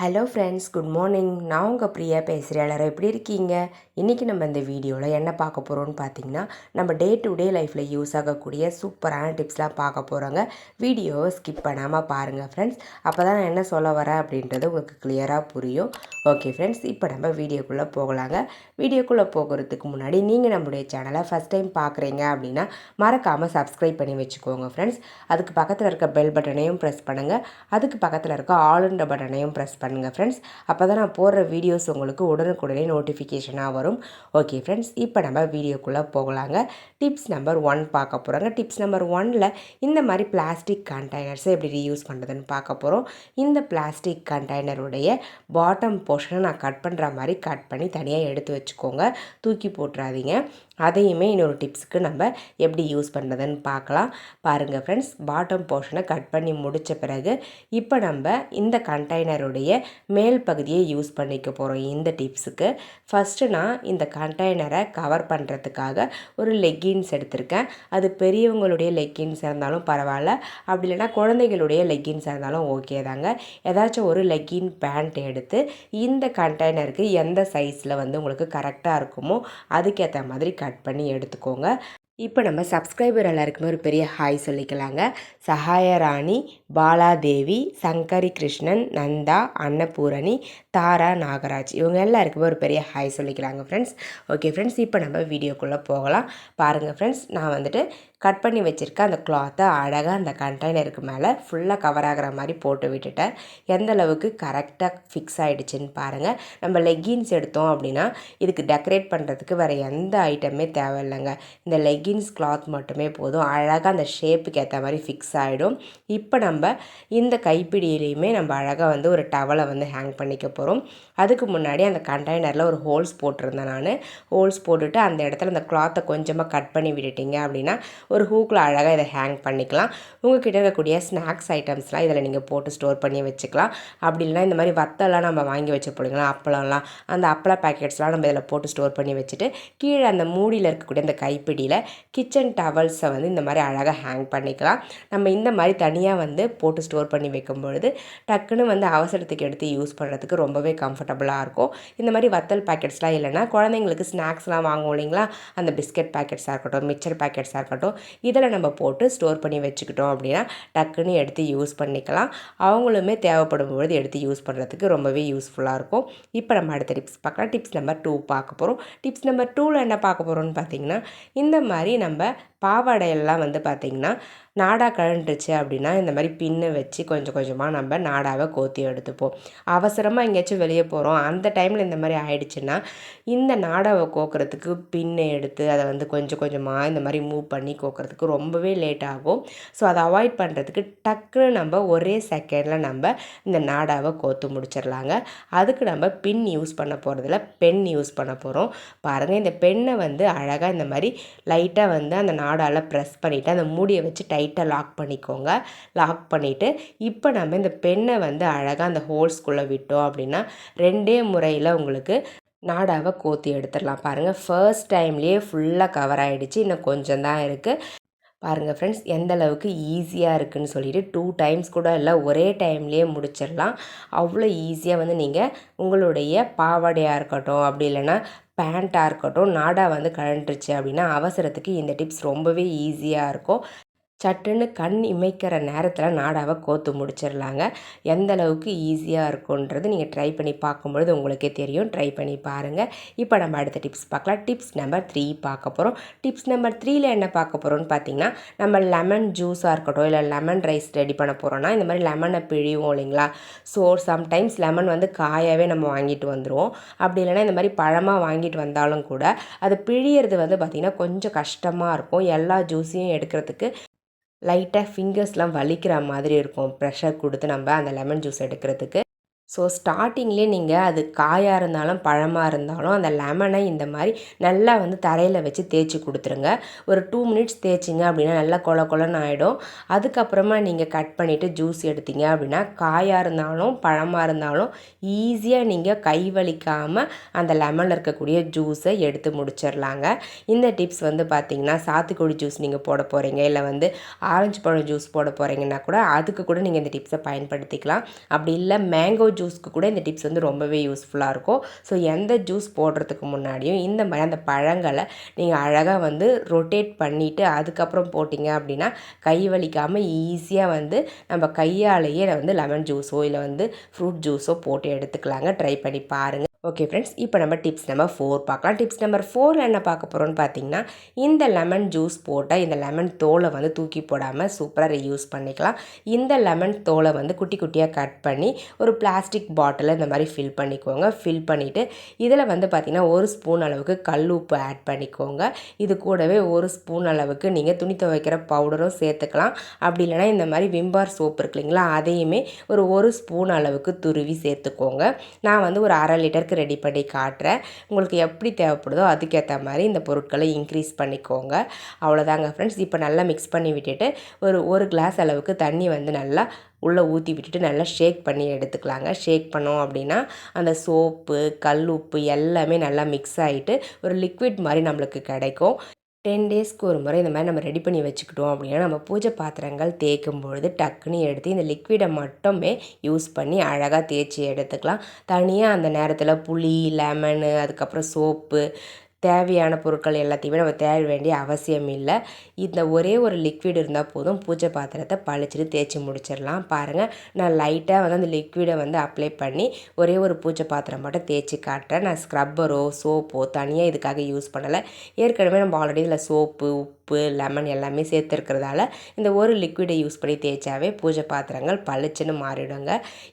Hello friends good morning நான் உங்கள் பிரியா பேசுகிறேன் எல்லாரும் எப்படி இருக்கீங்க? இன்றைக்கி நம்ம இந்த வீடியோவில் என்ன பார்க்க போகிறோம்னு பார்த்தீங்கன்னா நம்ம டே டு டே லைஃப்பில் யூஸ் ஆகக்கூடிய சூப்பரான டிப்ஸ்லாம் பார்க்க போகிறோங்க வீடியோவை ஸ்கிப் பண்ணாமல் பாருங்கள் ஃப்ரெண்ட்ஸ் அப்போ தான் நான் என்ன சொல்ல வரேன் அப்படின்றது உங்களுக்கு கிளியராக புரியும். ஓகே ஃப்ரெண்ட்ஸ் இப்போ நம்ம வீடியோக்குள்ளே போகலாங்க. வீடியோக்குள்ளே போகிறதுக்கு முன்னாடி நீங்கள் நம்மளுடைய சேனலை ஃபஸ்ட் டைம் பார்க்குறீங்க அப்படின்னா மறக்காமல் சப்ஸ்கிரைப் பண்ணி வச்சுக்கோங்க ஃப்ரெண்ட்ஸ் அதுக்கு பக்கத்தில் இருக்க பெல் பட்டனையும் ப்ரெஸ் பண்ணுங்கள் அதுக்கு பக்கத்தில் இருக்க ஆளுன்ற பட்டனையும் ப்ரெஸ் பண்ணுங்கள் ஃப்ரெண்ட்ஸ் அப்போ தான் நான் போடுற வீடியோஸ் உங்களுக்கு உடனுக்குடனே நோட்டிஃபிகேஷனாக வரும். ஓகே ஃப்ரெண்ட்ஸ் இப்போ நம்ம வீடியோக்குள்ளே போகலாங்க. டிப்ஸ் நம்பர் ஒன் பார்க்க போகிறோங்க டிப்ஸ் நம்பர் ஒனில் இந்த மாதிரி பிளாஸ்டிக் கண்டெய்னர்ஸை எப்படி ரீயூஸ் பண்ணுறதுன்னு பார்க்க போகிறோம் இந்த பிளாஸ்டிக் கண்டெய்னருடைய பாட்டம் போர்ஷனை நான் கட் பண்ணுற மாதிரி கட் பண்ணி தனியாக எடுத்து வச்சுக்கோங்க. தூக்கி போட்டுறாதீங்க. அதையுமே இன்னொரு டிப்ஸுக்கு நம்ம எப்படி யூஸ் பண்ணுறதுன்னு பார்க்கலாம். பாருங்கள் ஃப்ரெண்ட்ஸ் பாட்டம் போர்ஷனை கட் பண்ணி முடித்த பிறகு இப்போ நம்ம இந்த கண்டெய்னருடைய மேல் பகுதியை யூஸ் பண்ணிக்க போகிறோம் இந்த டிப்ஸுக்கு ஃபஸ்ட்டு நான் இந்த கண்டெய்னரை கவர் பண்ணுறதுக்காக ஒரு லெக்கின்ஸ் எடுத்திருக்கேன். அது பெரியவங்களுடைய லெக்கின்ஸ் இருந்தாலும் பரவாயில்ல. அப்படி இல்லைன்னா குழந்தைகளுடைய லெக்கின்ஸ் இருந்தாலும் ஓகே தாங்க. ஏதாச்சும் ஒரு லெக்கின் பேண்ட் எடுத்து இந்த கண்டெய்னருக்கு எந்த சைஸில் வந்து உங்களுக்கு கரெக்டாக இருக்குமோ அதுக்கேற்ற மாதிரி கட் பண்ணி எடுத்துக்கோங்க. இப்போ நம்ம சப்ஸ்கிரைபர் எல்லாருக்குமே ஒரு பெரிய ஹாய் சொல்லிக்கலாங்க. சஹாயராணி பாலாதேவி சங்கரி கிருஷ்ணன் நந்தா அன்னபூரணி தாரா நாகராஜ் இவங்க எல்லாருக்குமே ஒரு பெரிய ஹாய் சொல்லிக்கலாங்க ஃப்ரெண்ட்ஸ் ஓகே ஃப்ரெண்ட்ஸ் இப்போ நம்ம வீடியோக்குள்ளே போகலாம். பாருங்கள் ஃப்ரெண்ட்ஸ் நான் வந்துட்டு கட் பண்ணி வச்சுருக்க அந்த கிளாத்தை அழகாக அந்த கண்டெய்னருக்கு மேலே ஃபுல்லாக கவர் ஆகிற மாதிரி போட்டு விட்டுட்டேன். எந்த அளவுக்கு கரெக்டாக ஃபிக்ஸ் ஆகிடுச்சின்னு பாருங்கள் நம்ம லெக்கின்ஸ் எடுத்தோம் அப்படின்னா இதுக்கு டெக்கரேட் பண்ணுறதுக்கு வேறு எந்த ஐட்டமே தேவையில்லைங்க. இந்த லெக்கின்ஸ் கிளாத் மட்டுமே போதும். அழகாக அந்த ஷேப்புக்கு ஏற்ற மாதிரி ஃபிக்ஸ் ஆகிடும் இப்போ நம்ம இந்த கைப்பிடியிலையுமே நம்ம அழகாக வந்து ஒரு டவலை வந்து ஹேங் பண்ணிக்க போகிறோம் அதுக்கு முன்னாடி அந்த கண்டெய்னரில் ஒரு ஹோல்ஸ் போட்டிருந்தேன் நான். ஹோல்ஸ் போட்டுட்டு அந்த இடத்துல அந்த கிளாத்தை கொஞ்சமாக கட் பண்ணி விட்டுட்டீங்க அப்படின்னா ஒரு ஹூக்கில் அழகாக இதை ஹேங் பண்ணிக்கலாம். உங்ககிட்ட இருக்கக்கூடிய ஸ்நாக்ஸ் ஐட்டம்ஸ்லாம் இதில் நீங்கள் போட்டு ஸ்டோர் பண்ணி வச்சுக்கலாம். அப்படி இல்லைனா இந்த மாதிரி வத்தெல்லாம் நம்ம வாங்கி வச்சு போடுங்களா அப்பளம்லாம். அந்த அப்பள பேக்கெட்ஸ்லாம் நம்ம இதில் போட்டு ஸ்டோர் பண்ணி வச்சுட்டு கீழே அந்த மூடியில் இருக்கக்கூடிய அந்த கைப்பிடியில் கிச்சன் டவல்ஸை வந்து இந்த மாதிரி அழகாக ஹேங் பண்ணிக்கலாம். நம்ம இந்த மாதிரி தனியாக வந்து போட்டு ஸ்டோர் பண்ணி வைக்கும் பொழுது டக்குன்னு வந்து அவசரத்துக்கு எடுத்து யூஸ் பண்ணுறதுக்கு ரொம்பவே கம்ஃபர்டபுளாக இருக்கும். இந்த மாதிரி வத்தல் பேக்கெட்ஸ்லாம் இல்லைனா குழந்தைங்களுக்கு ஸ்நாக்ஸ்லாம் வாங்குவோம் இல்லைங்களா? அந்த பிஸ்கட் பேக்கெட்ஸாக இருக்கட்டும் மிக்சர் பேக்கெட்ஸாக இருக்கட்டும் இதில் நம்ம போட்டு ஸ்டோர் பண்ணி வச்சுக்கிட்டோம் அப்படின்னா டக்குன்னு எடுத்து யூஸ் பண்ணிக்கலாம். அவங்களுமே தேவைப்படும் பொழுது எடுத்து யூஸ் பண்ணுறதுக்கு ரொம்பவே யூஸ்ஃபுல்லாக இருக்கும். இப்போ நம்ம அடுத்த டிப்ஸ் பார்க்கலாம். டிப்ஸ் நம்பர் டூ பார்க்க போகிறோம் டிப்ஸ் நம்பர் டூவில் என்ன பார்க்க போகிறோம்னு பார்த்தீங்கன்னா இந்த மாதிரி நம்ம பாவாடையெல்லாம் வந்து பார்த்திங்கன்னா நாடா கழண்டுச்சு அப்படின்னா இந்த மாதிரி பின்னு வச்சு கொஞ்சம் கொஞ்சமாக நம்ம நாடாவை கோத்தி எடுத்துப்போம். அவசரமாக எங்கேயாச்சும் வெளியே போகிறோம் அந்த டைமில் இந்த மாதிரி ஆயிடுச்சுன்னா இந்த நாடாவை கோக்கிறதுக்கு பின்னை எடுத்து அதை வந்து கொஞ்சம் கொஞ்சமாக இந்த மாதிரி மூவ் பண்ணி கோக்கிறதுக்கு ரொம்பவே லேட் ஆகும். ஸோ அதை அவாய்ட் பண்ணுறதுக்கு டக்குன்னு நம்ம ஒரே செகண்டில் நம்ம இந்த நாடாவை கோத்து முடிச்சிடலாங்க. அதுக்கு நம்ம பின் யூஸ் பண்ண போகிறதில்ல பென் யூஸ் பண்ண போகிறோம் பாருங்கள் இந்த பெண்ணை வந்து அழகாக இந்த மாதிரி லைட்டாக வந்து அந்த நாடால் ப்ரெஸ் பண்ணிவிட்டு அந்த மூடியை வச்சு டைட்டாக லாக் பண்ணிக்கோங்க. லாக் பண்ணிவிட்டு இப்போ நம்ம இந்த பெண்ணை வந்து அழகாக அந்த ஹோல்ஸ்குள்ளே விட்டோம் அப்படின்னா ரெண்டே முறையில் உங்களுக்கு நாடாவை கோத்தி எடுத்துடலாம். பாருங்கள் ஃபர்ஸ்ட் டைம்லேயே ஃபுல்லாக கவர் ஆகிடுச்சு இன்னும் கொஞ்சம் தான் இருக்குது பாருங்கள் ஃப்ரெண்ட்ஸ் எந்த அளவுக்கு ஈஸியாக இருக்குதுன்னு சொல்லிட்டு டூ டைம்ஸ் கூட இல்லை ஒரே டைம்லேயே முடிச்சிடலாம். அவ்வளோ ஈஸியாக வந்து நீங்கள் உங்களுடைய பாவாடையாக இருக்கட்டும் அப்படி இல்லைன்னா பேண்ட்டாக இருக்கட்டும் நாடா வந்து கழண்டுருச்சு அப்படின்னா அவசரத்துக்கு இந்த டிப்ஸ் ரொம்பவே ஈஸியாக இருக்கும். சட்டுன்னு கண் இமைக்கிற நேரத்தில் நாடாவை கோத்து முடிச்சிடலாங்க. எந்த அளவுக்கு ஈஸியாக இருக்குன்றது நீங்கள் ட்ரை பண்ணி பார்க்கும்பொழுது உங்களுக்கே தெரியும். ட்ரை பண்ணி பாருங்கள் இப்போ நம்ம அடுத்த டிப்ஸ் பார்க்கலாம். டிப்ஸ் நம்பர் த்ரீ பார்க்க போகிறோம் டிப்ஸ் நம்பர் த்ரீயில் என்ன பார்க்க போகிறோம்னு பார்த்தீங்கன்னா நம்ம லெமன் ஜூஸாக இருக்கட்டும் இல்லை லெமன் ரைஸ் ரெடி பண்ண போகிறோன்னா இந்த மாதிரி லெமனை பிழிவோம் இல்லைங்களா? ஸோ சம்டைம்ஸ் லெமன் வந்து காயாகவே நம்ம வாங்கிட்டு வந்துடுவோம் அப்படி இல்லைன்னா இந்த மாதிரி பழமாக வாங்கிட்டு வந்தாலும் கூட அது பிழியறது வந்து பார்த்திங்கன்னா கொஞ்சம் கஷ்டமாக இருக்கும். எல்லா ஜூஸையும் எடுக்கிறதுக்கு லைட்டாக ஃபிங்கர்ஸ்லாம் வலிக்கிற மாதிரி இருக்கும். ப்ரெஷர் கொடுத்து நம்ம அந்த லெமன் ஜூஸ் எடுக்கிறதுக்கு. ஸோ ஸ்டார்டிங்லேயே நீங்கள் அது காயாக இருந்தாலும் பழமாக இருந்தாலும் அந்த லெமனை இந்த மாதிரி நல்லா வந்து தரையில் வச்சு தேய்ச்சி கொடுத்துருங்க. ஒரு டூ மினிட்ஸ் தேய்ச்சிங்க அப்படின்னா நல்லா கொல கொலன்னு ஆகிடும் அதுக்கப்புறமா நீங்கள் கட் பண்ணிவிட்டு ஜூஸ் எடுத்தீங்க அப்படின்னா காயாக இருந்தாலும் பழமாக இருந்தாலும் ஈஸியாக நீங்கள் கை வலிக்காமல் அந்த லெமனில் இருக்கக்கூடிய ஜூஸை எடுத்து முடிச்சிடலாங்க இந்த டிப்ஸ் வந்து பார்த்திங்கன்னா சாத்துக்குடி ஜூஸ் நீங்கள் போட போகிறீங்க இல்லை வந்து ஆரஞ்சு பழம் ஜூஸ் போட போகிறீங்கன்னா கூட அதுக்கு கூட நீங்கள் இந்த டிப்ஸை பயன்படுத்திக்கலாம். அப்படி இல்லை மேங்கோ ஜூஸ்க்கு கூட இந்த டிப்ஸ் வந்து ரொம்பவே யூஸ்ஃபுல்லாக இருக்கும். ஸோ எந்த ஜூஸ் போடுறதுக்கு முன்னாடியும் இந்த மாதிரி அந்த பழங்களை நீங்கள் அழகாக வந்து ரொட்டேட் பண்ணிவிட்டு அதுக்கப்புறம் போட்டிங்க அப்படின்னா கை வலிக்காமல் ஈஸியாக வந்து நம்ம கையாலேயே வந்து லெமன் ஜூஸோ இல்லை வந்து ஃப்ரூட் ஜூஸோ போட்டு எடுத்துக்கலாங்க. ட்ரை பண்ணி பாருங்கள் ஓகே ஃப்ரெண்ட்ஸ் இப்போ நம்ம டிப்ஸ் நம்பர் ஃபோர் பார்க்கலாம். டிப்ஸ் நம்பர் ஃபோரில் என்ன பார்க்க போகிறோம்னு பார்த்தீங்கன்னா இந்த லெமன் ஜூஸ் போட்டால் இந்த லெமன் தோலை வந்து தூக்கி போடாமல் சூப்பராக யூஸ் பண்ணிக்கலாம். இந்த லெமன் தோலை வந்து குட்டி குட்டியாக கட் பண்ணி ஒரு பிளாஸ்டிக் பாட்டிலில் இந்த மாதிரி ஃபில் பண்ணிக்கோங்க. ஃபில் பண்ணிவிட்டு இதில் வந்து பார்த்திங்கன்னா ஒரு ஸ்பூன் அளவுக்கு கல் உப்பு ஆட் பண்ணிக்கோங்க. இது கூடவே ஒரு ஸ்பூன் அளவுக்கு நீங்கள் துணி துவைக்கிற பவுடரும் சேர்த்துக்கலாம். அப்படி இல்லைனா இந்த மாதிரி விம்பார் சோப் இருக்கு இல்லைங்களா அதையுமே ஒரு ஒரு ஸ்பூன் அளவுக்கு துருவி சேர்த்துக்கோங்க. நான் வந்து ஒரு அரை லிட்டர் அளவுக்கு ரெடி பண்ணி காட்டுறேன். உங்களுக்கு எப்படி தேவைப்படுதோ அதுக்கேற்ற மாதிரி இந்த பொருட்களை இன்க்ரீஸ் பண்ணிக்கோங்க. அவ்வளோதாங்க ஃப்ரெண்ட்ஸ் இப்போ நல்லா மிக்ஸ் பண்ணி விட்டுட்டு ஒரு ஒரு கிளாஸ் அளவுக்கு தண்ணி வந்து நல்லா உள்ளே ஊற்றி விட்டுட்டு நல்லா ஷேக் பண்ணி எடுத்துக்கலாங்க. ஷேக் பண்ணோம் அப்படின்னா அந்த சோப்பு கல் உப்பு எல்லாமே நல்லா மிக்ஸ் ஆகிட்டு ஒரு லிக்விட் மாதிரி நம்மளுக்கு கிடைக்கும். டென் டேஸ்க்கு ஒரு முறை இந்த மாதிரி நம்ம ரெடி பண்ணி வச்சுக்கிட்டோம் அப்படின்னா நம்ம பூஜை பாத்திரங்கள் தேய்க்கும் பொழுது டக்குன்னு எடுத்து இந்த லிக்விடை மட்டுமே யூஸ் பண்ணி அழகாக தேய்ச்சி எடுத்துக்கலாம். தனியாக அந்த நேரத்தில் புளி லெமனு அதுக்கப்புறம் சோப்பு தேவையான பொருட்கள் எல்லாத்தையுமே நம்ம தேட வேண்டிய அவசியம் இல்லை. இந்த ஒரே ஒரு லிக்விட் இருந்தால் போதும் பூஜை பாத்திரத்தை பழிச்சிட்டு தேய்ச்சி முடிச்சிடலாம். பாருங்கள் நான் லைட்டாக வந்து அந்த லிக்விடை வந்து அப்ளை பண்ணி ஒரே ஒரு பூஜை பாத்திரம் மட்டும் தேய்ச்சி காட்டுறேன். நான் ஸ்க்ரப்பரோ சோப்போ தனியாக இதுக்காக யூஸ் பண்ணலை. ஏற்கனவே நம்ம ஆல்ரெடி இதில் சோப்பு உப்பு உப்பு லெமன் எல்லாமே சேர்த்துருக்கிறதால இந்த ஒரு லிக்விடை யூஸ் பண்ணி தேய்ச்சாவே பூஜை பாத்திரங்கள் பளிச்சுன்னு மாறிடுங்க.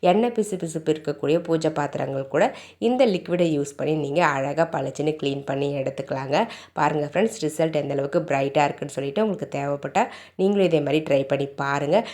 எண்ணெய் பிசு பிசுப்பு இருக்கக்கூடிய பூஜை பாத்திரங்கள் கூட இந்த லிக்விடை யூஸ் பண்ணி நீங்கள் அழகாக பளிச்சுன்னு க்ளீன் பண்ணி எடுத்துக்கலாங்க. பாருங்கள் ஃப்ரெண்ட்ஸ் ரிசல்ட் எந்தளவுக்கு ப்ரைட்டாக இருக்குன்னு சொல்லிட்டு உங்களுக்கு தேவைப்பட்டால் நீங்களும் இதே மாதிரி ட்ரை பண்ணி பாருங்கள்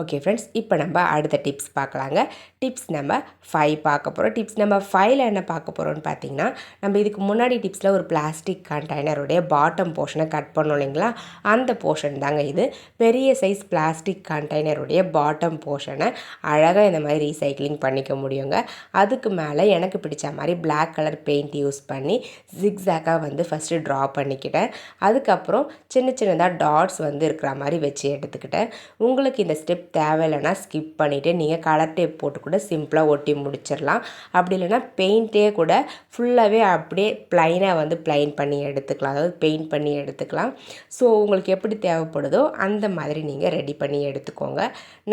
ஓகே ஃப்ரெண்ட்ஸ் இப்போ நம்ம அடுத்த டிப்ஸ் பார்க்கலாங்க. டிப்ஸ் நம்ம ஃபைவ் பார்க்க போகிறோம் டிப்ஸ் நம்ம ஃபைவ்ல என்ன பார்க்க போகிறோம்னு பார்த்தீங்கன்னா நம்ம இதுக்கு முன்னாடி டிப்ஸில் ஒரு பிளாஸ்டிக் கண்டெய்னருடைய பாட்டம் போர்ஷனை கட் பண்ணோம் இல்லைங்களா? அந்த போர்ஷன் தாங்க இது. பெரிய சைஸ் பிளாஸ்டிக் கண்டெய்னருடைய பாட்டம் போர்ஷனை அழகாக இந்த மாதிரி ரீசைக்ளிங் பண்ணிக்க முடியுங்க. அதுக்கு மேலே எனக்கு பிடிச்ச மாதிரி பிளாக் கலர் பெயிண்ட் யூஸ் பண்ணி ஜிக்ஸாக்காக வந்து ஃபஸ்ட்டு ட்ரா பண்ணிக்கிட்டேன். அதுக்கப்புறம் சின்ன சின்னதாக டாட்ஸ் வந்து இருக்கிற மாதிரி வச்சு எடுத்துக்கிட்டேன். உங்களுக்கு இந்த ஸ்டெப் தேவையில்லைன்னா ஸ்கிப் பண்ணிவிட்டு நீங்கள் கலர் டேப் போட்டு கூட சிம்பிளாக ஒட்டி முடிச்சிடலாம் அப்படி இல்லைன்னா பெயிண்ட்டே கூட ஃபுல்லாகவே அப்படியே ப்ளைனாக வந்து ப்ளைன் பண்ணி எடுத்துக்கலாம். அதாவது பெயிண்ட் பண்ணி எடுத்துக்கலாம். ஸோ உங்களுக்கு எப்படி தேவைப்படுதோ அந்த மாதிரி நீங்கள் ரெடி பண்ணி எடுத்துக்கோங்க.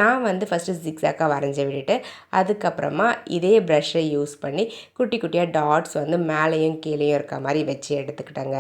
நான் வந்து ஃபஸ்ட்டு ஜிக்ஸாக்காக வரைஞ்சி விட்டுட்டு அதுக்கப்புறமா இதே ப்ரஷ்ஷை யூஸ் பண்ணி குட்டி குட்டியாக டாட்ஸ் வந்து மேலேயும் கீழேயும் இருக்க மாதிரி வச்சு எடுத்துக்கிட்டேங்க.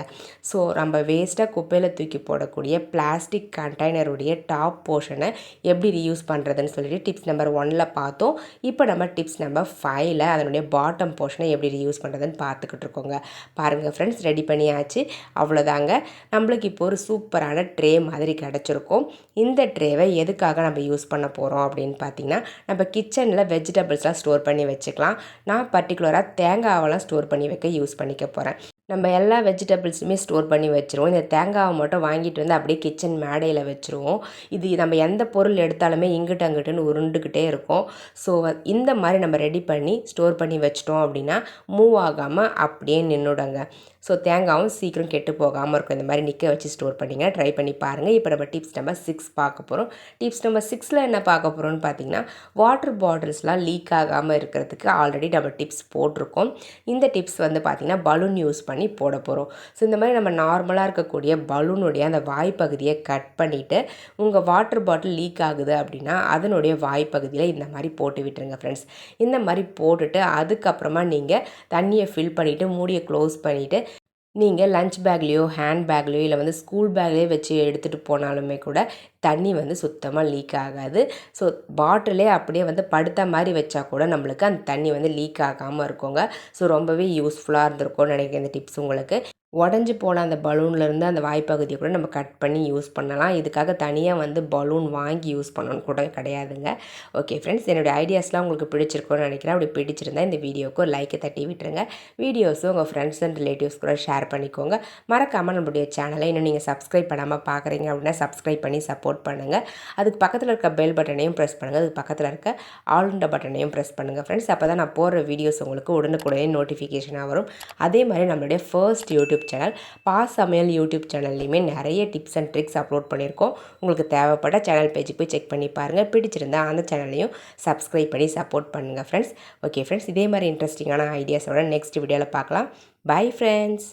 ஸோ நம்ம வேஸ்ட்டாக குப்பையில் தூக்கி போடக்கூடிய பிளாஸ்டிக் கண்டெய்னருடைய டாப் போர்ஷனை எப்படி யூஸ் பண்ணுறதுன்னு சொல்லிட்டு டிப்ஸ் நம்பர் ஒனில் பார்த்தோம். இப்போ நம்ம டிப்ஸ் நம்பர் ஃபைவ்ல அதனுடைய பாட்டம் போர்ஷனை எப்படி யூஸ் பண்ணுறதுன்னு பார்த்துக்கிட்டு இருக்கோங்க. பாருங்கள் ஃப்ரெண்ட்ஸ் ரெடி பண்ணியாச்சு. அவ்வளோதாங்க. நம்மளுக்கு இப்போ ஒரு சூப்பரான ட்ரே மாதிரி கிடச்சிருக்கும். இந்த ட்ரேவை எதுக்காக நம்ம யூஸ் பண்ண போகிறோம் அப்படின்னு பார்த்தீங்கன்னா நம்ம கிச்சனில் வெஜிடபிள்ஸ்லாம் ஸ்டோர் பண்ணி வச்சுக்கலாம். நான் பர்டிகுலராக தேங்காவெல்லாம் ஸ்டோர் பண்ணி வைக்க யூஸ் பண்ணிக்க போகிறேன் நம்ம எல்லா வெஜிடபிள்ஸுமே ஸ்டோர் பண்ணி வச்சுருவோம். இந்த தேங்காவை மட்டும் வாங்கிட்டு வந்து அப்படியே கிச்சன் மேடையில் வச்சுருவோம். இது நம்ம எந்த பொருள் எடுத்தாலுமே இங்கிட்ட அங்கிட்டுன்னு உருண்டுக்கிட்டே இருக்கும். ஸோ இந்த மாதிரி நம்ம ரெடி பண்ணி ஸ்டோர் பண்ணி வச்சிட்டோம் அப்படின்னா மூவ் ஆகாமல் அப்படியே நின்றுடுங்க ஸோ தேங்காவும் சீக்கிரம் கெட்டு போகாமல் இருக்கும். இந்த மாதிரி நிற்க வச்சு ஸ்டோர் பண்ணிங்க ட்ரை பண்ணி பாருங்கள் இப்போ நம்ம டிப்ஸ் நம்பர் சிக்ஸ் பார்க்க போகிறோம் டிப்ஸ் நம்பர் சிக்ஸில் என்ன பார்க்க போகிறோம்னு பார்த்தீங்கன்னா வாட்டர் பாட்டில்ஸ்லாம் லீக் ஆகாமல் இருக்கிறதுக்கு ஆல்ரெடி நம்ம டிப்ஸ் போட்டிருக்கோம். இந்த டிப்ஸ் வந்து பார்த்திங்கன்னா பலூன் யூஸ் பண்ணி போட போகிறோம் ஸோ இந்த மாதிரி நம்ம நார்மலாக இருக்கக்கூடிய பலூனுடைய அந்த வாய்ப்பகுதியை கட் பண்ணிவிட்டு உங்கள் வாட்டர் பாட்டில் லீக் ஆகுது அப்படின்னா அதனுடைய வாய்ப்பகுதியில் இந்த மாதிரி போட்டு விட்டுருங்க ஃப்ரெண்ட்ஸ் இந்த மாதிரி போட்டுட்டு அதுக்கப்புறமா நீங்கள் தண்ணியை ஃபில் பண்ணிவிட்டு மூடியை க்ளோஸ் பண்ணிவிட்டு நீங்கள் லஞ்ச் பேக்லேயோ ஹேண்ட் பேக்லேயோ இல்லை வந்து ஸ்கூல் பேக்லேயோ வச்சு எடுத்துகிட்டு போனாலுமே கூட தண்ணி வந்து சுத்தமாக லீக் ஆகாது. ஸோ பாட்டிலே அப்படியே வந்து படுத்த மாதிரி வச்சா கூட நம்மளுக்கு அந்த தண்ணி வந்து லீக் ஆகாமல் இருக்குங்க. ஸோ ரொம்பவே யூஸ்ஃபுல்லாக இருந்திருக்கும்னு நினைக்கிறேன் இந்த டிப்ஸ் உங்களுக்கு. உடஞ்சி போன அந்த பலூன்லேருந்து அந்த வாய்ப்பகுதியை கூட நம்ம கட் பண்ணி யூஸ் பண்ணலாம். இதுக்காக தனியாக வந்து பலூன் வாங்கி யூஸ் பண்ணணும் கூட கிடையாதுங்க. ஓகே ஃப்ரெண்ட்ஸ் என்னுடைய ஐடியாஸ்லாம் உங்களுக்கு பிடிச்சிருக்கோன்னு நினைக்கிறேன். அப்படி பிடிச்சிருந்தா இந்த வீடியோவுக்கு ஒரு லைக்கை தட்டி விட்டுருங்க. வீடியோஸும் உங்கள் ஃப்ரெண்ட்ஸ் அண்ட் ரிலேட்டிவ்ஸ் கூட ஷேர் பண்ணிக்கோங்க. மறக்காமல் நம்மளுடைய சேனலை இன்னும் நீங்கள் சப்ஸ்கிரைப் பண்ணாமல் பார்க்குறீங்க அப்படின்னா சப்ஸ்கிரைப் பண்ணி சப்போர்ட் பண்ணுங்கள் அதுக்கு பக்கத்தில் இருக்க பெல் பட்டனையும் ப்ரெஸ் பண்ணுங்கள் அதுக்கு பக்கத்தில் இருக்க ஆளுண்ட பட்டனையும் ப்ரெஸ் பண்ணுங்கள் ஃப்ரெண்ட்ஸ் அப்போ தான் நான் போடுற வீடியோஸ் உங்களுக்கு உடனுக்குடனே நோட்டிஃபிகேஷனாக வரும். அதே மாதிரி நம்மளுடைய ஃபர்ஸ்ட் யூடியூப் யூடியூப் சேனல் பா சமையல் யூடியூப் சேனல்லையுமே நிறைய டிப்ஸ் அண்ட் ட்ரிக்ஸ் அப்லோட் பண்ணியிருக்கோம். உங்களுக்கு தேவைப்பட்ட சேனல் பேஜுக்கு போய் செக் பண்ணி பாருங்கள் பிடிச்சிருந்தா அந்த சேனலையும் சப்ஸ்கிரைப் பண்ணி சப்போர்ட் பண்ணுங்கள் ஃப்ரெண்ட்ஸ் ஓகே ஃப்ரெண்ட்ஸ் இதே மாதிரி இன்ட்ரெஸ்டிங்கான ஐடியாஸோட நெக்ஸ்ட் வீடியோவில் பார்க்கலாம். Bye friends